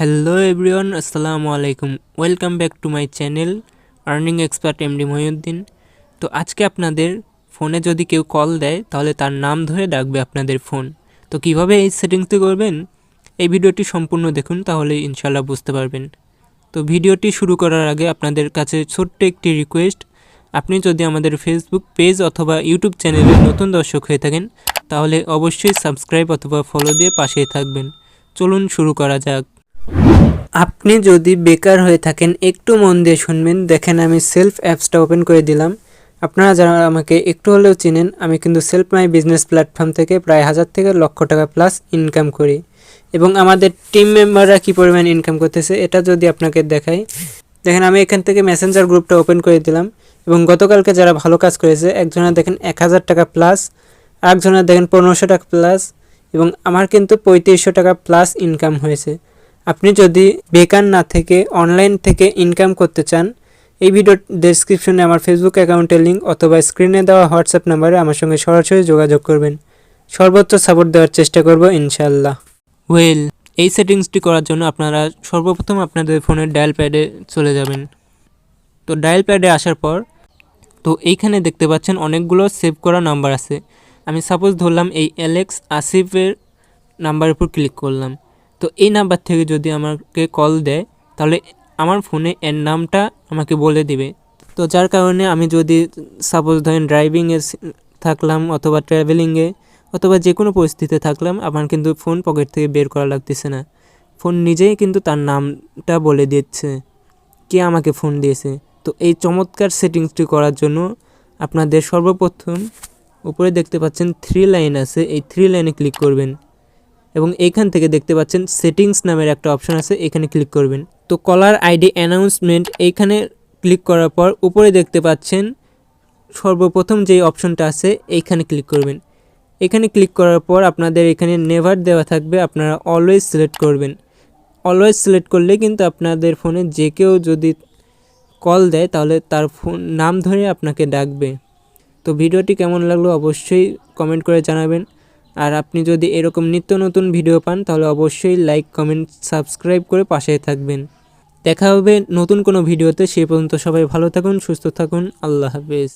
Hello everyone আসসালামু আলাইকুম welcome back to my channel earning expert MD Mohiuddin তো আজকে আপনাদের ফোনে যদি কেউ কল দেয়, তাহলে তার নাম ধরে ডাকবে আপনাদের ফোন তো কীভাবে এই সেটিংসটি করবেন? এই ভিডিওটি সম্পূর্ণ দেখুন, তাহলে ইনশাল্লাহ বুঝতে পারবেন। তো ভিডিওটি শুরু করার আগে আপনাদের কাছে ছোট্ট একটি রিকোয়েস্ট আপনি যদি আমাদের ফেসবুক পেজ অথবা ইউটিউব চ্যানেলে নতুন দর্শক হয়ে থাকেন, তাহলে অবশ্যই সাবস্ক্রাইব অথবা ফলো দিয়ে পাশেই থাকবেন। চলুন শুরু করা যাক। আপনি যদি বেকার হয়ে থাকেন, একটু মন দিয়ে শুনবেন। দেখেন, আমি সেলফ অ্যাপসটা ওপেন করে দিলাম। আপনারা যারা আমাকে একটু হলেও চিনেন, আমি কিন্তু সেলফ মাই বিজনেস প্ল্যাটফর্ম থেকে প্রায় হাজার থেকে লক্ষ টাকা প্লাস ইনকাম করি। এবং আমাদের টিম মেম্বাররা কী পরিমাণ ইনকাম করতেছে, এটা যদি আপনাকে দেখাই। দেখেন, আমি এখান থেকে মেসেঞ্জার গ্রুপটা ওপেন করে দিলাম। এবং গতকালকে যারা ভালো কাজ করেছে, একজনের দেখেন এক হাজার টাকা প্লাস আরেকজনের দেখেন পনেরোশো টাকা প্লাস এবং আমার কিন্তু পঁয়ত্রিশশো টাকা প্লাস ইনকাম হয়েছে। আপনি যদি বেকার না থেকে অনলাইন থেকে ইনকাম করতে চান, এই ভিডিও ডেসক্রিপশনে আমার ফেসবুক অ্যাকাউন্টের লিঙ্ক অথবা স্ক্রিনে দেওয়া হোয়াটসঅ্যাপ নাম্বারে আমার সঙ্গে সরাসরি যোগাযোগ করবেন। সর্বোচ্চ সাপোর্ট দেওয়ার চেষ্টা করব ইনশাল্লাহ ওয়েল এই সেটিংসটি করার জন্য আপনারা সর্বপ্রথম আপনাদের ফোনের ডায়াল প্যাডে চলে যাবেন। তো ডায়াল প্যাডে আসার পর, তো এইখানে দেখতে পাচ্ছেন অনেকগুলো সেভ করা নাম্বার আছে। আমি সাপোজ ধরলাম এই অ্যালেক্স আসিফের নাম্বারের উপর ক্লিক করলাম। তো এই নাম্বার থেকে যদি আমাকে কল দেয়, তাহলে আমার ফোনে এর নামটা আমাকে বলে দিবে। তো যার কারণে আমি যদি সাপোজ ধরেন ড্রাইভিংয়ে থাকলাম অথবা ট্রাভেলিংয়ে অথবা যে কোনো পরিস্থিতিতে থাকলাম, আমার কিন্তু ফোন পকেট থেকে বের করা লাগতেছে না। ফোন নিজেই কিন্তু তার নামটা বলে দিচ্ছে, কে আমাকে ফোন দিয়েছে। তো এই চমৎকার সেটিংসটি করার জন্য আপনাদের সর্বপ্রথম উপরে দেখতে পাচ্ছেন থ্রি লাইন আছে, এই থ্রি লাইনে ক্লিক করবেন। এবং এইখান থেকে দেখতে পাচ্ছেন সেটিংস নামের একটা অপশন আছে, এখানে ক্লিক করবেন। তো কলার আইডি অ্যানাউন্সমেন্ট এইখানে ক্লিক করার পর উপরে দেখতে পাচ্ছেন সর্বপ্রথম যে অপশনটা আছে, এইখানে ক্লিক করবেন। এখানে ক্লিক করার পর আপনাদের এখানে নেভার দেওয়া থাকবে, আপনারা অলওয়েজ সিলেক্ট করবেন। অলওয়েজ সিলেক্ট করলে কিন্তু আপনাদের ফোনে যে কেউ যদি কল দেয়, তাহলে তার ফোন নাম ধরে আপনাকে ডাকবে। তো ভিডিওটি কেমন লাগল অবশ্যই কমেন্ট করে জানাবেন। আর আপনি যদি এরকম নিত্য নতুন ভিডিও পান, তাহলে অবশ্যই লাইক কমেন্ট সাবস্ক্রাইব করে পাশে থাকবেন। দেখা হবে নতুন কোনো ভিডিওতে, সে পর্যন্ত সবাই ভালো থাকুন, সুস্থ থাকুন, আল্লাহ হাফেজ।